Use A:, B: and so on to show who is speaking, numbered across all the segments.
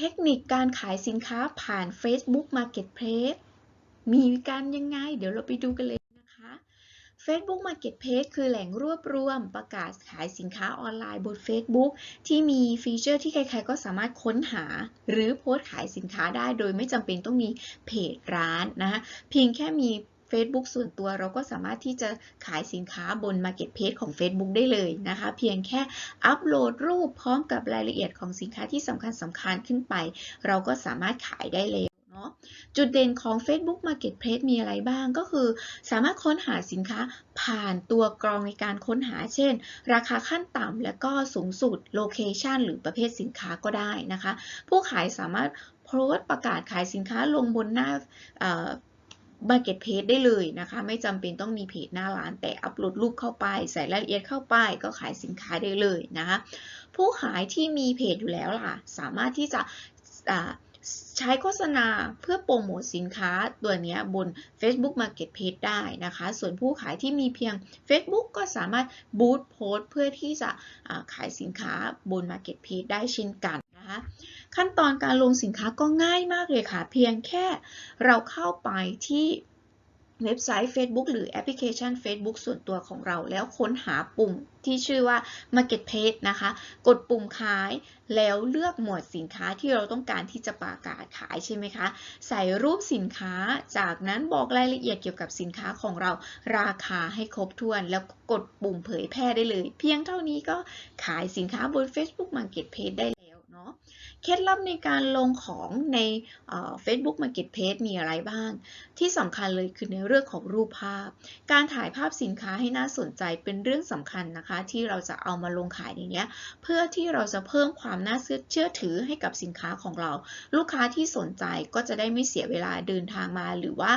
A: เทคนิคการขายสินค้าผ่าน Facebook Marketplace มีการยังไง เดี๋ยวเราไปดูกันเลยนะคะ Facebook Marketplace คือแหล่งรวบรวมประกาศขายสินค้าออนไลน์บน Facebook ที่มีฟีเจอร์ที่ใครๆก็สามารถค้นหา หรือโพสต์ขายสินค้าได้โดยไม่จำเป็นต้องมีเพจร้านนะคะเพียงแค่มี Facebook ส่วนตัวเราก็สามารถที่จะขายสินค้าบน Marketplace ของ Facebook ได้เลยนะคะ เพียงแค่อัปโหลดรูปพร้อมกับรายละเอียดของสินค้าที่สำคัญสำคัญขึ้นไป เราก็สามารถขายได้แล้วเนาะจุดเด่นของ Facebook Marketplace มีอะไรบ้างก็คือ สามารถค้นหาสินค้าผ่านตัวกรองในการค้นหา เช่น ราคาขั้นต่ำและก็สูงสุดโลเคชันหรือประเภทสินค้าก็ได้นะคะ ผู้ขายสามารถโพสต์ประกาศขายสินค้าลงบนหน้า เอ่อ Marketplace ได้เลยนะคะ ไม่จำเป็นต้องมีเพจหน้าร้าน แต่อัปโหลดรูปเข้าไป ใส่รายละเอียดเข้าไป ก็ขายสินค้าได้เลยนะคะ ผู้ขายที่มีเพจอยู่แล้วล่ะ สามารถที่จะใช้โฆษณาเพื่อโปรโมทสินค้าตัวนี้บน Facebook Marketplace ได้นะคะ ส่วนผู้ขายที่มีเพียง Facebook ก็สามารถบูตโพสเพื่อที่จะขายสินค้าบน Marketplace ได้เช่นกัน นะคะ ขั้นตอนการลงสินค้าก็ง่ายมากเลยค่ะ เพียงแค่เราเข้าไปที่เว็บไซต์ Facebook หรือแอปพลิเคชัน Facebook ส่วนตัวของเรา แล้วค้นหาปุ่มที่ชื่อว่า Marketplace นะคะ กดปุ่มขายแล้วเลือกหมวดสินค้าที่เราต้องการที่จะประกาศขายใช่ไหมคะ ใส่รูปสินค้าจากนั้นบอกรายละเอียดเกี่ยวกับสินค้าของเราราคาให้ครบถ้วน แล้วกดปุ่มเผยแพร่ได้เลย เพียงเท่านี้ก็ขายสินค้าบน Facebook Marketplace ได้ เนาะเคล็ดลับในการลงของในเอ่อ Facebook Marketplace มีอะไรบ้าง ที่สำคัญเลยคือในเรื่องของรูปภาพ การถ่ายภาพสินค้าให้น่าสนใจเป็นเรื่องสำคัญนะคะ ที่เราจะเอามาลงขายในนี้เพื่อที่เราจะเพิ่มความน่าเชื่อถือให้กับสินค้าของเรา ลูกค้าที่สนใจก็จะได้ไม่เสียเวลาเดินทางมาหรือว่า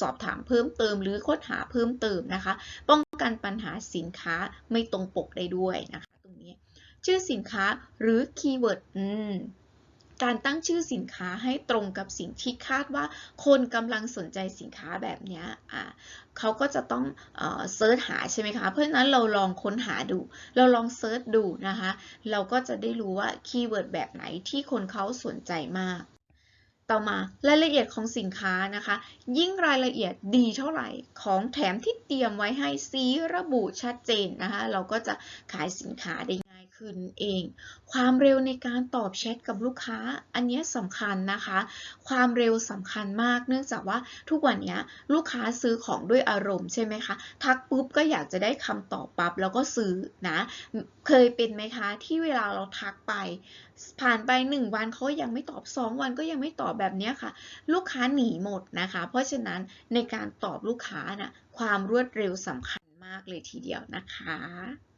A: สอบถามเพิ่มเติมหรือค้นหาเพิ่มเติมนะคะ ป้องกันปัญหาสินค้าไม่ตรงปกได้ด้วยนะคะ ชื่อสินค้าหรือคีย์เวิร์ดการตั้งชื่อสินค้าให้ตรงกับสิ่งที่คาดว่าคนกำลังสนใจสินค้าแบบนี้เขาก็จะต้องเซิร์ชหาใช่ไหมคะ เพราะฉะนั้นเราลองค้นหาดู เราลองเซิร์ชดูนะคะ เราก็จะได้รู้ว่าคีย์เวิร์ดแบบไหนที่คนเขาสนใจมาก ต่อมารายละเอียดของสินค้านะคะ ยิ่งรายละเอียดดีเท่าไหร่ของแถมที่เตรียมไว้ให้ซีระบุชัดเจนนะคะ เราก็จะขายสินค้าได้ ขึ้นเอง ความเร็วในการตอบแชทกับลูกค้า อันนี้สำคัญนะคะ ความเร็วสำคัญมาก เนื่องจากว่าทุกวันนี้ลูกค้าซื้อของด้วยอารมณ์ใช่ไหมคะ ทักปุ๊บก็อยากจะได้คำตอบปั๊บแล้วก็ซื้อนะ เคยเป็นไหมคะ ที่เวลาเราทักไป ผ่านไป 1 วันเขายังไม่ตอบ 2 วันก็ยังไม่ตอบแบบนี้ค่ะ ลูกค้าหนีหมดนะคะ เพราะฉะนั้นในการตอบลูกค้าน่ะความรวดเร็วสำคัญมากเลยทีเดียวนะคะ